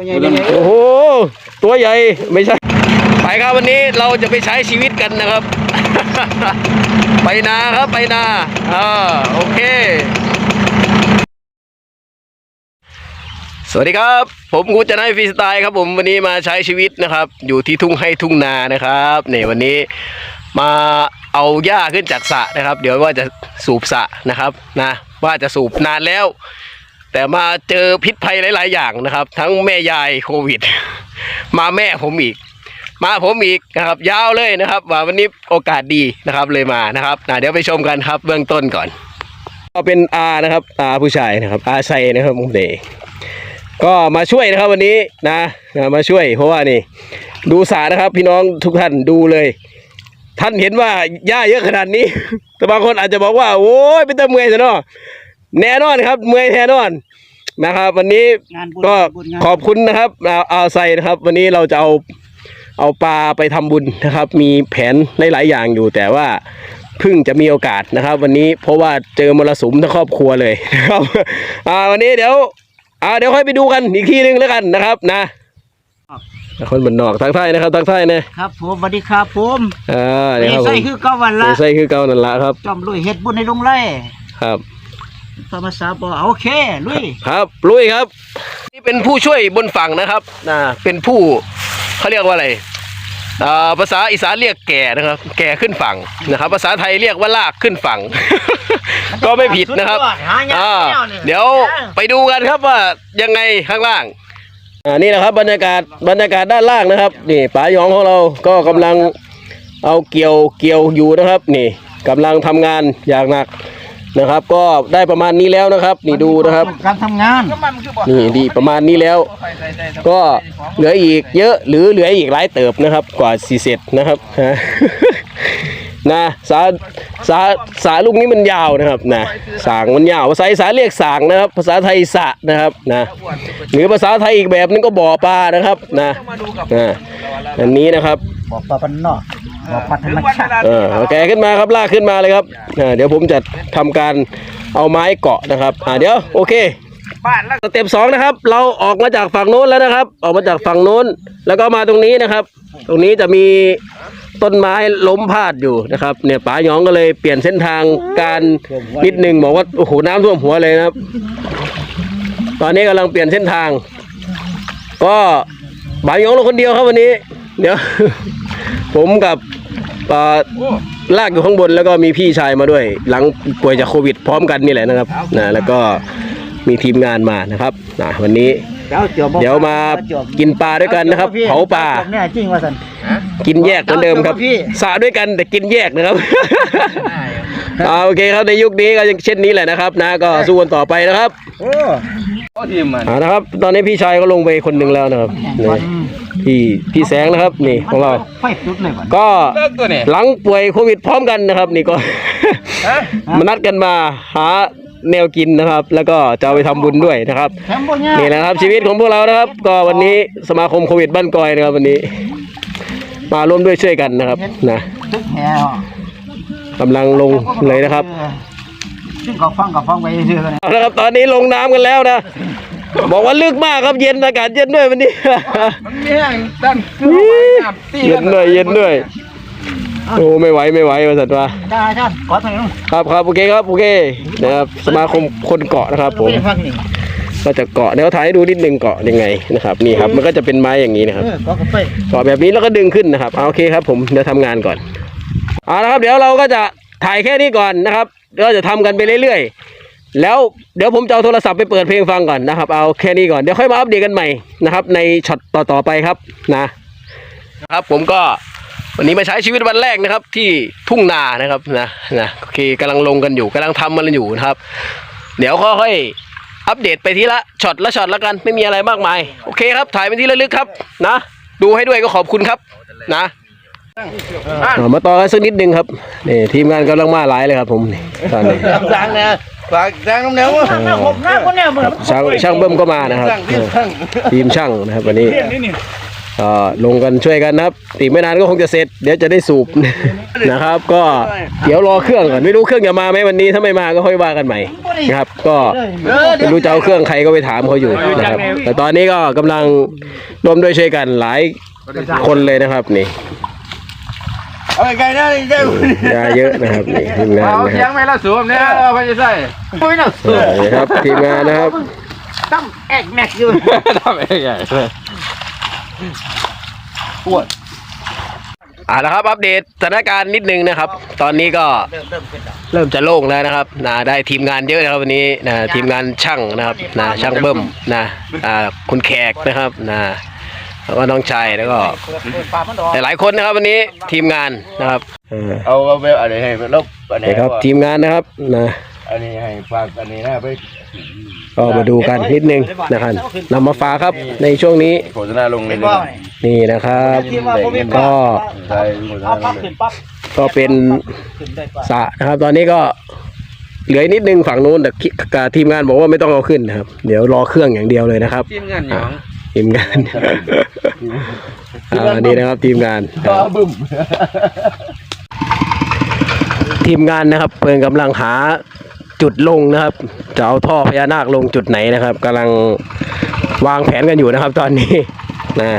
ตัวใหญ่ตัวใหญ่โอ้โหตัวใหญ่ไม่ใช่ไปครับวันนี้เราจะไปใช้ชีวิตกันนะครับ ไปนาครับไปนาอ่าโอเค สวัสดีครับ ผมกูจะนายฟรีสไตล์ครับผมวันนี้มาใช้ชีวิตนะครับ อยู่ที่ทุ่งให้ทุ่งนานะครับเนี่ยวันนี้มาเอาหญ้าขึ้นจากสระนะครับ เดี๋ยวว่าจะสูบสระนะครับนะ ว่าจะสูบนานแล้ว แต่มาเจอพิษภัยหลาย ๆ อย่างนะครับ ทั้งแม่ยายโควิด มาแม่ผมอีก มาผมอีกนะครับ ยาวเลยนะครับว่าวันนี้โอกาสดีนะครับเลยมานะครับนะเดี๋ยวไปชมกันครับเบื้องต้นก่อน ก็เป็นอานะครับอาผู้ชายนะครับอาชัยนะครับมุมเดก็มาช่วยนะครับวันนี้นะมาช่วย เพราะว่านี่ ดูสานะครับ พี่น้องทุกท่านดูเลย ท่านเห็นว่าหญ้าเยอะขนาดนี้ แต่บางคนอาจจะบอกว่า โอ้ยเป็นตะเมอยซะเนาะ แน่นอนครับเมอยแน่นอนนะครับ วันนี้งานบุญก็บุญงานขอบคุณนะครับอาอาไซนะครับ วันนี้เราจะเอาเอาปลาไปทำบุญนะครับ มีแผนหลายๆอย่างอยู่ แต่ว่าเพิ่งจะมีโอกาสนะครับ วันนี้เพราะว่าเจอมรสุมทั้งครอบครัวเลยนะครับอ่าวันนี้เดี๋ยวอ่าเดี๋ยวค่อยไปดูกันอีกทีนึงแล้วกันนะครับนะคนบันนอกทางไทายนะครับทางไทายนะครับ ผมสวัสดีครับผมอ่าไม่เดี๋ยวครับผใส่มคือเก่าวันละใส่คือเก่านั่นละครับ จอมลุยเฮ็ดบุญในโรงไร่ครับ ธรรมศาสตร์บอกโอเคลุยครับลุยครับ นี่เป็นผู้ช่วยบนฝั่งนะครับนะเป็นผู้เขาเรียกว่าอะไรอ่าภาษาอีสานเรียกแก่นะครับ แก่ขึ้นฝั่งนะครับ ภาษาไทยเรียกว่าลากขึ้นฝั่ง ก็ไม่ผิดนะครับสุดยอดหายากอ่าแล้วนี่เดี๋ยวไปดูกันครับว่ายังไงข้างล่างอ่านี่นะครับบรรยากาศบรรยากาศด้านล่างนะครับ นี่ป๋าหยองของเราก็กำลังเอาเกี่ยวเกี่ยวอยู่นะครับ นี่กำลังทำงานอย่างหนัก นะครับ ก็ได้ประมาณนี้แล้วนะครับ นี่ดูนะครับ การทำงานนี่ดีประมาณนี้แล้ว ก็เหลืออีกเยอะหรือเหลืออีกหลายเติบนะครับ กว่าสีเสร็จนะครับฮะ นะสาสาสาลูกนี้มันยาวนะครับนะสางมันยาวภาษาอีสานเรียกสางนะครับ ภาษาไทยสะนะครับนะหรือภาษาไทยอีกแบบนึงก็บ่อปลานะครับนะนะอันนี้นะครับบอกปลาปันนอกบอกปลาธรรมชาติเออโอเคขึ้นมาครับลากขึ้นมาเลยครับอ่าเดี๋ยวผมจะทำการเอาไม้เกาะนะครับอ่าเดี๋ยวโอเคสเต็ปสองนะครับ เราออกมาจากฝั่งโน้นแล้วนะครับ ออกมาจากฝั่งโน้น แล้วก็มาตรงนี้นะครับ ตรงนี้จะมี ต้นไม้ล้มพาดอยู่นะครับ เนี่ยป๋าหยองก็เลยเปลี่ยนเส้นทางการนิดนึงบอกว่าโอ้โหน้ำท่วมหัวเลยนะครับ ตอนนี้กำลังเปลี่ยนเส้นทาง ก็ป๋าหยองลงคนเดียวครับวันนี้ เดี๋ยว ผมกับเอ่อลากอยู่ข้างบนแล้วก็มีพี่ชายมาด้วย หลังป่วยจากโควิด พร้อมกันนี่แหละนะครับนะแล้วก็มีทีมงานมานะครับนะวันนี้เดี๋ยวจบเดี๋ยวมากินปลาด้วยกันนะครับเผาปลาเนี่ยจริงว่าสัน กินแยกเหมือนเดิมครับพี่สระด้วยกันแต่กินแยกนะครับอ่าโอเคครับในยุคนี้ก็ยังเช่นนี้แหละนะครับ นะก็สู้กันต่อไปนะครับโอ้อ่านะครับ ตอนนี้พี่ชายก็ลงไปคนหนึ่งแล้วนะครับนี่พี่พี่แสงนะครับนี่ของเราไฟจุดเลยก่อนก็หลังป่วยโควิดพร้อมกันนะครับ นี่ก็มานัดกันมาหาแนวกินนะครับ แล้วก็จะเอาไปทำบุญด้วยนะครับแถมบ่ยากนี่นะครับชีวิตของพวกเรานะครับ ก็วันนี้สมาคมโควิดบ้านกอยนะครับวันนี้ มาร่วมด้วยช่วยกันนะครับนะตึกแหวกำลังลงเลยนะครับซึ่งเขาฟังกับฟังไปเรื่อยๆนะเอาละครับ ตอนนี้ลงน้ำกันแล้วนะบอกว่าลึกมากครับเย็นอากาศเย็นด้วยวันนี้มันมีแห้งด้านตีเย็นด้วยเย็นด้วยโอ้ไม่ไหวไม่ไหวว่าสัตว์ว่าได้ท่านขอทางนู้นครับครับโอเคครับโอเคนะครับสมาคมคนเกาะนะครับผมไปฟังนี่ ก็จะเกาะเดี๋ยวถ่ายให้ดูนิดนึงเกาะยังไงนะครับนี่ครับมันก็จะเป็นไม้อย่างนี้นะครับเออขอกับไปเกาะแบบนี้แล้วก็ดึงขึ้นนะครับเอาโอเคครับผมเดี๋ยวทำงานก่อนเอาละครับเดี๋ยวเราก็จะถ่ายแค่นี้ก่อนนะครับก็จะทำกันไปเรื่อยๆ แล้วเดี๋ยวผมจะเอาโทรศัพท์ไปเปิดเพลงฟังก่อนนะครับ เอาแค่นี้ก่อนเดี๋ยวค่อยมาอัปเดตกันใหม่นะครับ ในช็อตต่อๆไปครับนะครับผมก็วันนี้มาใช้ชีวิตวันแรกนะครับ ที่ทุ่งนานะครับนะนะโอเคกำลังลงกันอยู่กำลังทำมันอยู่นะครับ เดี๋ยวค่อยๆ อัปเดตไปทีละช็อตละช็อตละกันไม่มีอะไรมากมาย โอเคครับ ถ่ายเป็นที่ระลึกครับนะดูให้ด้วยก็ขอบคุณครับนะอ่ามาต่อกันสักนิดนึงครับนี่ทีมงานกำลังมาหลายเลยครับผมนี่ตอนนี้ดังนะฝากดังน้ำเนื้อว่าหน้าผมหน้าคนเนี่ยเหมือนช่างช่างเบิ้มก็มานะครับสั่งที่สั่งทีมช่างนะครับวันนี้ ก็ลงกันช่วยกันนะครับอีกไม่นานก็คงจะเสร็จ เดี๋ยวจะได้สูบ นะครับ ก็เดี๋ยวรอเครื่องก่อนไม่รู้เครื่องจะมาไหมวันนี้ถ้าไม่มาก็ค่อยว่ากันใหม่นะครับ ก็ไม่รู้จะเอาเครื่องใครก็ไปถามเขาอยู่นะครับ แต่ตอนนี้ก็กำลังร่วมด้วยช่วยกันหลายคนเลยนะครับนี่เอาไกลๆนะนี่เจ้ายาเยอะนะครับนี่ทีมงานเอานะเสีคยรังบไม่ละสวมเนี่ยเอาไปจะใส่ไม่น่าสวมนี่ครับทีมงานนะครับตั้มแอกแม็กอยู่ทำเองใหญ่ เลยอ่าแล้วครับ อัปเดตสถานการณ์นิดนึงนะครับ ตอนนี้ก็เริ่มเริ่มเป็นแล้วเริ่มจะโล่งแล้วนะครับนะได้ทีมงานเยอะนะครับวันนี้นะทีมงานช่างนะครับนะช่างเบิ้มนะอ่าคุณแขกนะครับนะแล้วก็น้องชายแล้วก็เปิดเปิดฝามันออกหลายๆคนนะครับวันนี้ทีมงานนะครับเออเอาเอาไปอันนี้ให้ลบอันนี้นี่ครับ ทีมงานนะครับนะ อันนี้ให้ฝากอันนี้นะไป ก็มาดูกันนิดนึงนะครับนำมาฝากครับในช่วงนี้โฆษณาลงในเป็นนี้ว่านี่นะครับที่ว่าผมมีก็ใช่โฆษเอาณาลปั๊งบในขึ้นปั๊บก็เป็นขึ้นได้ปั๊บสระนะครับ ตอนนี้ก็เหลือนิดนึงฝั่งนู้นแต่กับทีมงานบอกว่าไม่ต้องเอาขึ้นนะครับ เดี๋ยวรอเครื่องอย่างเดียวเลยนะครับทีมงานหยองทีมงานอ่านี่นะครับทีมงานก็บึ้มทีมงานนะครับเพิ่งกำลังหา จุดลงนะครับ จะเอาท่อพญานาคลงจุดไหนนะครับกำลังวางแผนกันอยู่นะครับตอนนี้นะ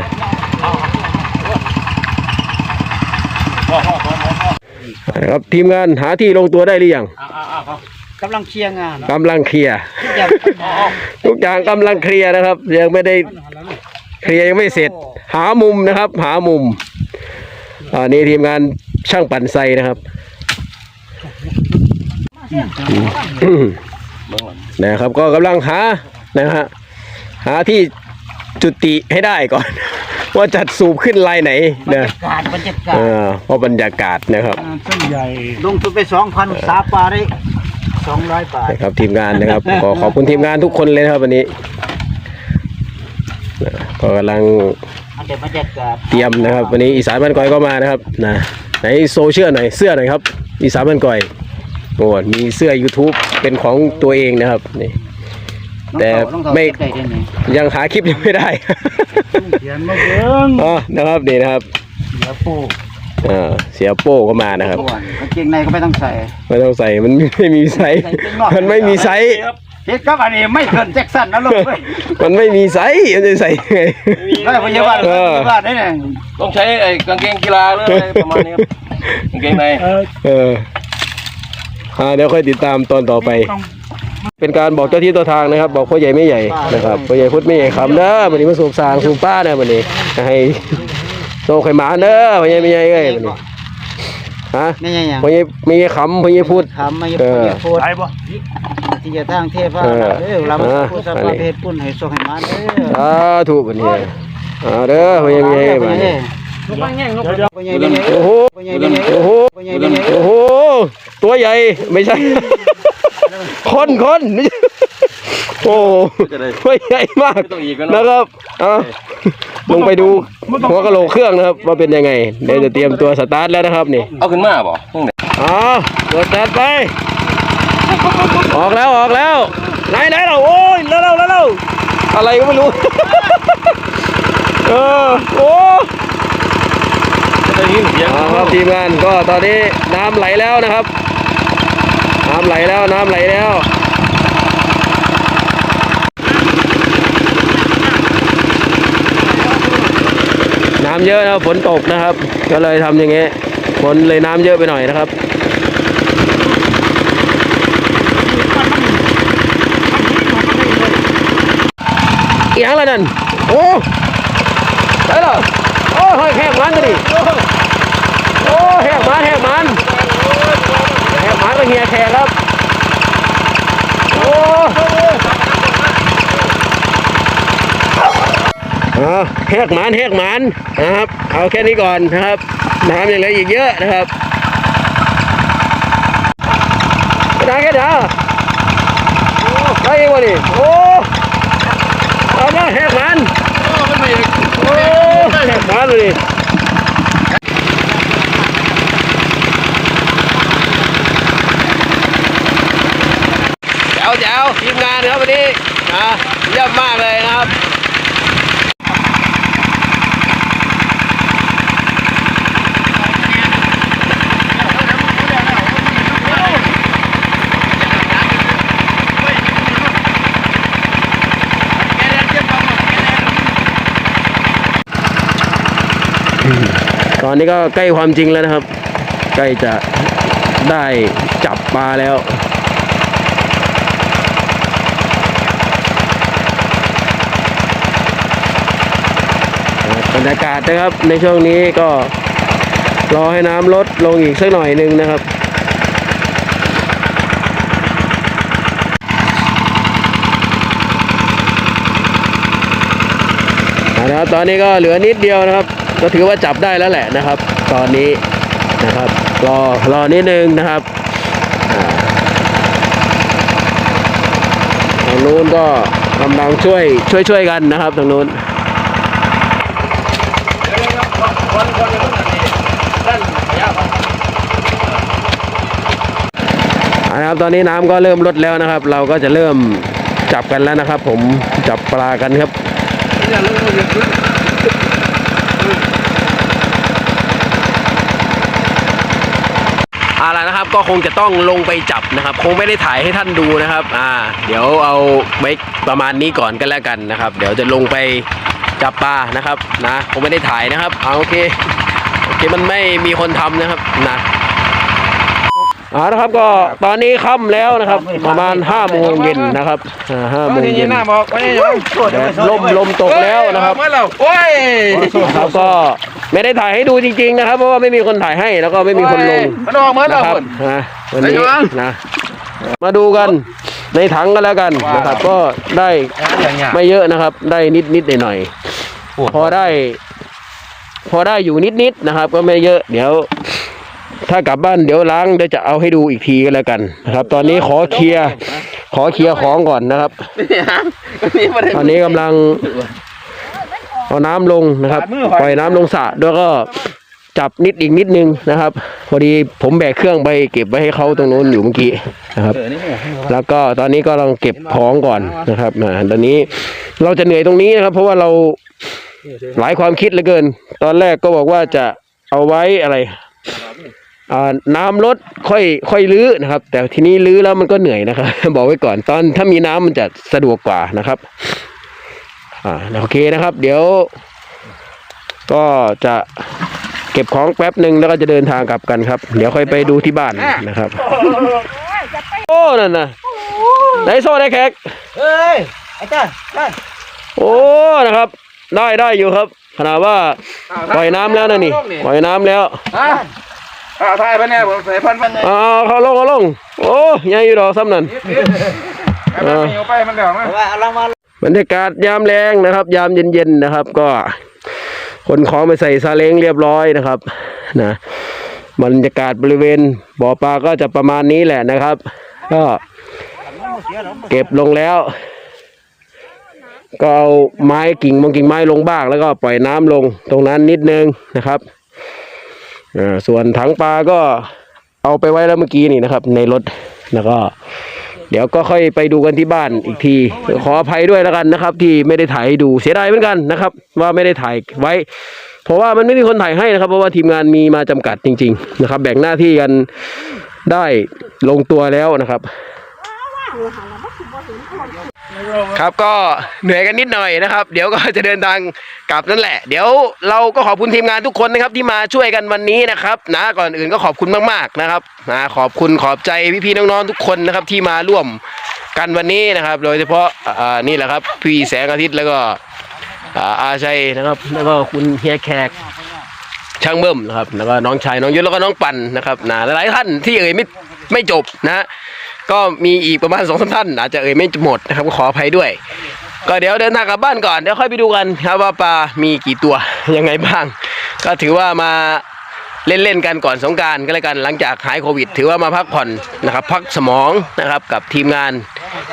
นะครับทีมงานหาที่ลงตัวได้หรือยังกำลังเคลียร์งานกำลังเคลียร์ทุกอย่างทุกอย่างกำลังเคลียร์นะครับ ยังไม่ได้เคลียร์ยังไม่เสร็จ หามุมนะครับ หามุมอันนี้ทีมงานช่างปั่นไซนะครับ นะครับก็กำลังหานะฮะหาที่จุติให้ได้ก่อน ว่าจัดสูบขึ้นลายไหนบรรนะยากาศบรรยากาเอศอเพราะบรรยากาศนะครับต้นใหญ่ลงทุนไปสองพันสาปลาได้สองร้อยบาทนะครับทีมงานนะครับขอขอบคุณทีมงานทุกคนเลยนะครับวันนี้นะก็กำลัง อันเดี๋ยวบรรยากาศเตรียมนะครับวันนี้อีสานบ้านกอยก็มานะครับนะไหนโซเชียลหน่อยเสื้อหน่อยครับ อีสานบ้านกอย โอ้มีเสื้อ YouTube เป็นของตัวเองนะครับนี่แต่น้องเต่าไม่เก็บได้ที่ไหนยังหาคลิปยังไม่ได้เขียนมาเบิ้งอ๋อนะครับนี่นะครับเดี๋ยวปูอ่าเสียโป้ก็มานะครับก่อนกางเกงในก็ไม่ต้องใส่ไม่ต้องใส่มันไม่มีไซส์ใส่เป็นนอกมันไม่มีไซส์เฮ็ดกับอันนี้ไม่เกินแจ็คสันนะลูกเว้ยมันไม่มีไซส์มันจะใส่ยังไงได้พยาบาลเอพอยาบาลได้เนี่ยต้องใช้ไอ้กางเกงกีฬาหรืออะไรประมาณนี้ครับกางเกงในเออ อ่าเดี๋ยวค่อยติดตามตอนต่อไป เป็นการบอกเจ้าที่ตัวทางนะครับ บอกพ่อใหญ่ไม่ใหญ่นะครับพ่อใหญ่พุทธไม่ใหญ่คำเด้อวันนี้มาสูบสางสูบป้าเนี่ยวันนี้ให้โซ่ไข่หมาเด้อพ่อใหญ่ไม่ใหญ่เอ้ยวันนี้ฮะไม่ใช่หยังพ่อใหญ่ไม่ใหญ่คำพ่อใหญ่พุทธถามมาอย่าเอออย่าโพดที่จะทางเทพาเออเด้อเรามาเออพูดสอันภานี้พเพศปุ่นให้ส่งให้มาเด้อสาธุวันนี้เอาเด้อพ่อใหญ่ไม่ใหญ่มาเนี่ยพ่อใหญ่เป็นไงโอ้โหพ่อใหญ่เป็นไงโอ้โหพ่อใหญ่เป็นไงโอ้โห ตัวใหญ่ไม่ใช่ คนคนไม่ใช่โอ้โหตัวใหญ่มากไม่ต้องอีกแล้วนะเนาะครับเอาลงไปดูหัวกะโหลกเครื่องนะครับว่าเป็นยังไงเดี๋ยวจะเตรียมตัวสตาร์ทแล้วนะครับนี่เอาขึ้นมาบ่ตรงไหนอ๋อตัวสตาร์ทไปออกแล้วออกแล้วไหนไหนเราโอ้ยแล้วเราแล้วเราอะไรก็ไม่รู้เออโอ้จะได้ยินเสียงเอาครับทีมงานก็ตอนนี้น้ำไหลแล้วนะครับ น้ำไหลแล้วน้ำไหลแล้วน้ำเยอะนะครับฝนตกนะครับ ก็เลยทำอย่างเงี้ยฝนเลยน้ำเยอะไปหน่อยนะครับอีกอย่างละนั่นโอ้ได้เหรอโอ้ยแหกมันกันดิโอ้แหกมันแหกมัน หกมันก็เฮียแขกครับ โอ้เอาแหกมันแหกมันนะครับ เอาแค่นี้ก่อนนะครับ น้ำยังเหลืออีกเยอะนะครับได้แค่เดียวได้เองวะนี่โอ้เอาละแหกมันโอ้แหกมันเลย ทีมงานครับวันนี้นะเยี่ยมมากเลยนะครับตอนนี้ก็ใกล้ความจริงแล้วนะครับ ใกล้จะได้จับปลาแล้ว บรรยากาศนะครับในช่วงนี้ก็รอให้น้ำลดลงอีกสักหน่อยหนึ่งนะครับเอาละครับตอนนี้ก็เหลือนิดเดียวนะครับ ก็ถือว่าจับได้แล้วแหละนะครับ ตอนนี้นะครับรอรอนิดนึงนะครับทางนู้นก็กำลังช่วยช่วยช่วยกันนะครับทางนู้นคนจะต้องอันนี้ด้านยาวครับ เอาละครับ ตอนนี้น้ำก็เริ่มลดแล้วนะครับ เราก็จะเริ่มจับกันแล้วนะครับ ผมจับปลากันครับองเรื่องเรื่องเอาละนะครับก็คงจะต้องลงไปจับนะครับ คงไม่ได้ถ่ายให้ท่านดูนะครับ อ่า เดี๋ยวเอาไว้ประมาณนี้ก่อนกันแล้วกันนะครับ เดี๋ยวจะลงไปจับปลานะครับนะคงไม่ได้ถ่ายนะครับเอาโอเคโอเคมันไม่มีคนทำนะครับนะ เอาละครับก็ตอนนี้ค่ำแล้วนะครับ ประมาณห้าโมงเย็นนะครับอ่าห้าโมงนี่เย็นหน้าบอกไม่ใช่ยังแดดลมลมตกแล้วนะครับเมื่อเราโอ้ยแล้วก็ไม่ได้ถ่ายให้ดูจริง ๆ นะครับ เพราะว่าไม่มีคนถ่ายให้แล้วก็ไม่มีคนลงมันออกเมื่อนะเราครับคนนะวันนี้ไอ้น้องนะ มาดูกันในถังกันแล้วกันนะครับ ก็ได้อย่างเงี้ยไม่เยอะนะครับ ได้นิดนิดหน่อยหน่อยๆพอได้ พอได้อยู่นิดนิดๆนะครับ ก็ไม่เยอะ เดี๋ยว ถ้ากลับบ้านเดี๋ยวล้างเดี๋ยวจะเอาให้ดูอีกทีกันแล้วกันนะครับ ตอนนี้ขอเคลียร์ขอเคลียร์ของก่อนนะครับ นี่ฮะนี่มาได้ตอนนี้กำลังเอาน้ำลงนะครับปล่อยน้ำลงสระแล้วก็จับนิดอีกนิดนึงนะครับพอดีผมแบกเครื่องไปเก็บไว้ให้เขาตรงนู้นอยู่เมื่อกี้นะครับ เออนี่ไงแล้วก็ตอนนี้ก็กำลังเก็บของก่อนนะครับอ่าตอนนี้เราจะเหนื่อยตรงนี้นะครับ เพราะว่าเราหลายความคิดเหลือเกิน ตอนแรกก็บอกว่าจะเอาไว้อะไร อ่าน้ำลดค่อยค่อยลื้อนะครับ แต่ทีนี้ลื้อแล้วมันก็เหนื่อยนะครับ บอกไว้ก่อนตอนถ้ามีน้ำมันจะสะดวกกว่านะครับ อ่าโอเคนะครับ เดี๋ยว ก็จะเก็บของแป๊บหนึ่งแล้วก็จะเดินทางกลับกันครับ เดี๋ยวค่อยไปดูที่บ้านนะครับโอ้นั่นน่ะไหนโซ่ได้แขกเอ้ยไอ้เจ้าเจ้าโอ้นะครับ ได้ได้อยู่ครับขนาดว่าปล่อยน้ำแล้วนะนี่ปล่อยน้ำแล้วฮะ อ่าถ่ายไปเนี่ยผมใส่พันพันเนี่ยเอาเขาลงเขาลง โอ้ยายอยู่ดอกซ้ำนั่นไปมันเหนียวไปมันเดี๋ยวมาเอาไว้เอาลงมาบรรยากาศยามแรงนะครับ ยามเย็นๆนะครับ ก็ขนของไปใส่ซาเล้งเรียบร้อยนะครับนะบรรยากาศบริเวณบ่อปลาก็จะประมาณนี้แหละนะครับ ก็เก็บลงแล้ว ก็เอาไม้กิ่งมงกิ่งไม้ลงบ้างแล้วก็ปล่อยน้ำลงตรงนั้นนิดนึงนะครับ อ่าส่วนถังปลาก็เอาไปไว้แล้วเมื่อกี้นี่นะครับ ในรถแล้วก็ เดี๋ยวก็ค่อยไปดูกันที่บ้านอีกที ขออภัยด้วยแล้วกันนะครับ ที่ไม่ได้ถ่ายให้ดูเสียดายเหมือนกันนะครับ ว่าไม่ได้ถ่ายไว้ เพราะว่ามันไม่มีคนถ่ายให้นะครับ เพราะว่าทีมงานมีมาจำกัดจริง ๆ นะครับ แบ่งหน้าที่กันได้ลงตัวแล้วนะครับ ครับก็เหนื่อยกันนิดหน่อยนะครับ เดี๋ยวก็จะเดินทางกลับนั่นแหละ เดี๋ยวเราก็ขอบคุณทีมงานทุกคนนะครับ ที่มาช่วยกันวันนี้นะครับ นะก่อนอื่นก็ขอบคุณมากๆนะครับนะขอบคุณขอบใจพี่ๆน้องๆทุกคนนะครับที่มาร่วมกันวันนี้นะครับ โดยเฉพาะอ่านี่แหละครับพี่แสงอาทิตย์แล้วก็อ่าอาชัยนะครับ แล้วก็คุณเฮียแขกช่างเบิ่มนะครับแล้วก็น้องชายน้องยุทธแล้วก็น้องปันนะครับนะหลายๆท่านที่เอ่ยไม่ ไม่จบนะก็มีอีกประมาณสองสามท่านอาจจะเอ่ยไม่หมดนะครับก็ขออภัยด้วย ก็เดี๋ยวเดินทางกลับบ้านก่อนเดี๋ยวค่อยไปดูกันครับว่าปลามีกี่ตัวยังไงบ้าง ก็ถือว่ามาเล่นๆกันก่อนสงการก็แล้วกันหลังจากหายโควิด ถือว่ามาพักผ่อนนะครับ พักสมองนะครับกับทีมงาน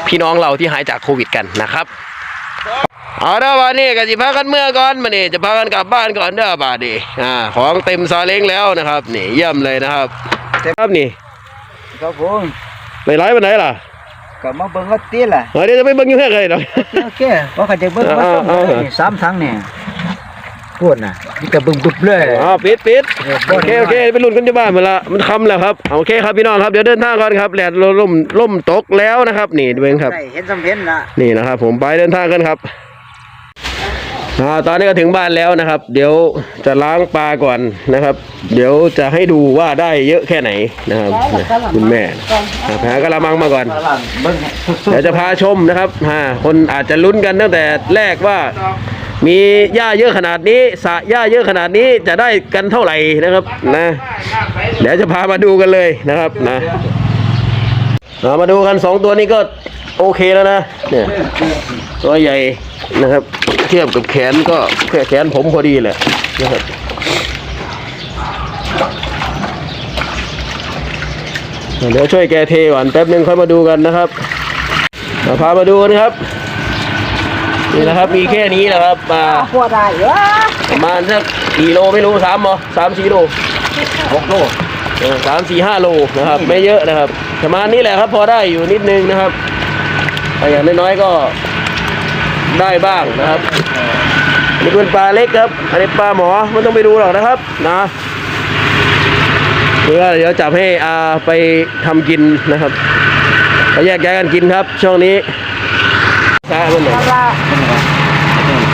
พี่น้องเราที่หายจากโควิดกันนะครับเอาเด้อวันนี้ก็สิพากันเมื่อก่อนมานี่จะพากันกลับบ้านก่อนเด้อบาดีอ่าของเต็มซาเล้งแล้วนะครับ นี่เยี่ยมเลยนะครับครับนี่ ครับผมไปไลฟ์วันไหนล่ะก็มาเบิ่งว่าตีล่ะเดี๋ยวจะไปเบิ่งอยังไงเลยเนาะโอเคว่าเขาจะเบิ่งว่าต้องเอาเอาสามทั้งเนี่ยพูดน่ะนี่ก็เบิ่งบุบเลยอ๋อปิดปิดเออโอเคโอเคไปลุ้นกันที่บ้านมาละมันคำแล้วครับโอเคครับพี่น้องครับเดี๋ยวเดินทางก่อนครับแดดล่มล่มตกแล้วนะครับ นี่ดูเองครับได้เห็นสำเพ็ญละนี่นะครับผมไปเดินทางกันครับ อ่าตอนนี้ก็ถึงบ้านแล้วนะครับ เดี๋ยวจะล้างปลาก่อนนะครับ เดี๋ยวจะให้ดูว่าได้เยอะแค่ไหนนะครับคุณแม่อ่าไปหากระมังมาก่อนตลาดเบิ่งสุดเดี๋ยวจะพาชมนะครับฮะคนอาจจะลุ้นกันตั้งแต่แรกว่า มีหญ้าเยอะขนาดนี้สระหญ้าเยอะขนาดนี้จะได้กันเท่าไหร่นะครับนะ เดี๋ยวจะพามาดูกันเลยนะครับนะ เอามาดูกันสองตัวนี้ก็โอเคแล้วนะเนี่ยตัวใหญ่นะครับ เทียบกับแขนก็แค่แขนผมพอดีแหละนะครับเดี๋ยวช่วยแกเทก่อนแป๊บนึงค่อยมาดูกันนะครับมาพามาดูกันครับนี่นะครับมีแค่นี้นะครับมาพอได้เยอะประมาณสักกี่โลไม่รู้สามเหรอสามสี่โลๆหกโลเออ สามสี่ห้าโลนะครับ ไม่เยอะนะครับประมาณนี้แหละครับ พอได้อยู่นิดนึงนะครับอย่างน้อยๆก็ได้บ้างนะครับนี่เป็นปลาเล็กครับ อันนี้ปลาหมอไม่ต้องไปดูหรอกนะครับนะเดี๋ยวเดี๋ยวจับให้อาไปทำกินนะครับไปแยกย้ายกันกินครับ ช่วงนี้ใช่มันหน่อย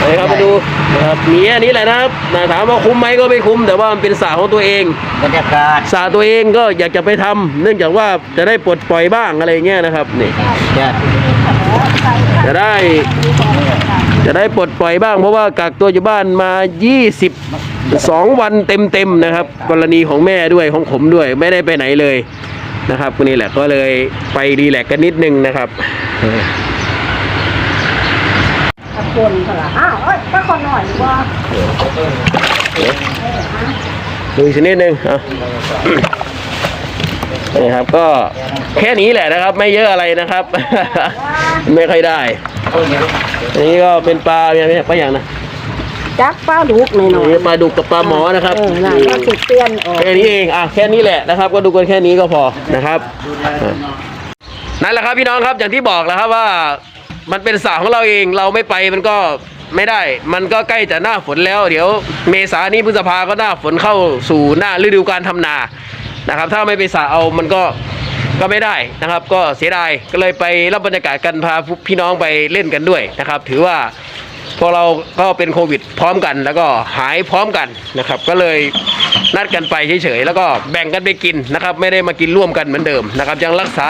เพราะว่าไปครับมาดูนะครับมีอันนี้แหละนะครับนะถามว่าคุ้มไหมก็ไม่คุ้ม แต่ว่ามันเป็นสระของตัวเองบรรยากาศสระตัวเองก็อยากจะไปทำเนื่องจากว่าจะได้ปลดปล่อยบ้างอะไรเงี้ยนะครับนี่แดดจะได้จะได้ปลดปล่อยบ้างเพราะว่ากักตัวอยู่บ้านมา 22 วันเต็มๆนะครับ กรณีของแม่ด้วยของผมด้วยไม่ได้ไปไหนเลยนะครับนี่แหละก็เลยไปรีแลกซ์กันนิดนึงนะครับ ตะคนเท่าไหร่อ้าวเอ้ยก็คนหน่อยว่าดูอีกชนิดหนึ่งอะ นี่ครับก็แค่นี้แหละนะครับ ไม่เยอะอะไรนะครับ ไม่ค่อยได้อันนี้ก็เป็นปลาเนี่ยปลาอย่างนะจักป้าดุกหน่อยหน่อยนี่ปลาดุกกับปลาหมอนะครับเออน่ะก็สุดเปลี่ยนออกแค่นี้เองอะแค่นี้แหละนะครับ ก็ดูกันแค่นี้ก็พอนะครับอะนั่นแหละครับพี่น้องครับอย่างที่บอกแล้วครับว่า มันเป็นสระของเราเองเราไม่ไปมันก็ไม่ได้ มันก็ใกล้จะหน้าฝนแล้ว เดี๋ยวเมษานี้พฤษภาก็หน้าฝนเข้าสู่หน้าฤดูการทำนานะครับ ถ้าไม่ไปสระเอามันก็ก็ไม่ได้นะครับ ก็เสียดายก็เลยไปรับบรรยากาศกันพาพี่น้องไปเล่นกันด้วยนะครับ ถือว่า พวกเราก็เป็นโควิดพร้อมกัน แล้วก็หายพร้อมกันนะครับ ก็เลยนัดกันไปเฉยๆแล้วก็แบ่งกันไปกินนะครับ ไม่ได้มากินร่วมกันเหมือนเดิมนะครับยังรักษา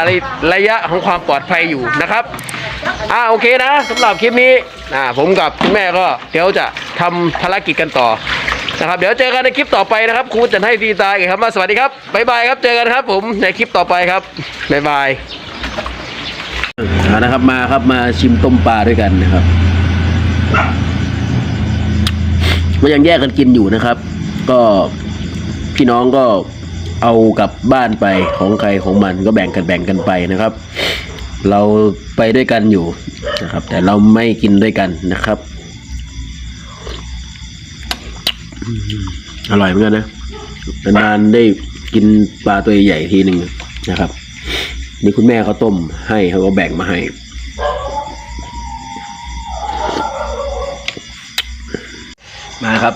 ระยะของความปลอดภัยอยู่นะครับอ่าโอเคนะสำหรับคลิปนี้อ่าผมกับคุณแม่ก็เดี๋ยวจะทำภารกิจกันต่อนะครับเดี๋ยวเจอกันในคลิปต่อไปนะครับครูจะให้ฟีตายกันครับมาสวัสดีครับบ๊ายบายครับเจอกันครับ ผมในคลิปต่อไปครับบ๊ายบายนะครับมาครับมาชิมต้มปลาด้วยกันนะครับ ก็ยังแยกกันกินอยู่นะครับ ก็พี่น้องก็เอากลับบ้านไปของใครของมันก็แบ่งกันแบ่งกันไปนะครับ เราไปด้วยกันอยู่นะครับ แต่เราไม่กินด้วยกันนะครับอร่อยเหมือนกันนะนานได้กินปลาตัวใหญ่ทีหนึ่งนะครับ นี่คุณแม่เขาต้มให้เขาก็แบ่งมาให้ มาครับ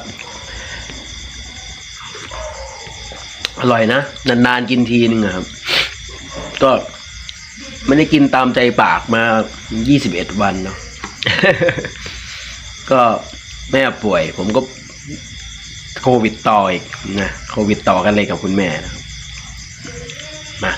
อร่อยนะ นานๆกินทีนึงครับ ก็ไม่ได้กินตามใจปากมา 21 วันเนาะ ก็แม่ป่วย ผมก็โควิดต่ออีกนะ โควิดต่อกันเลยกับคุณแม่นะมา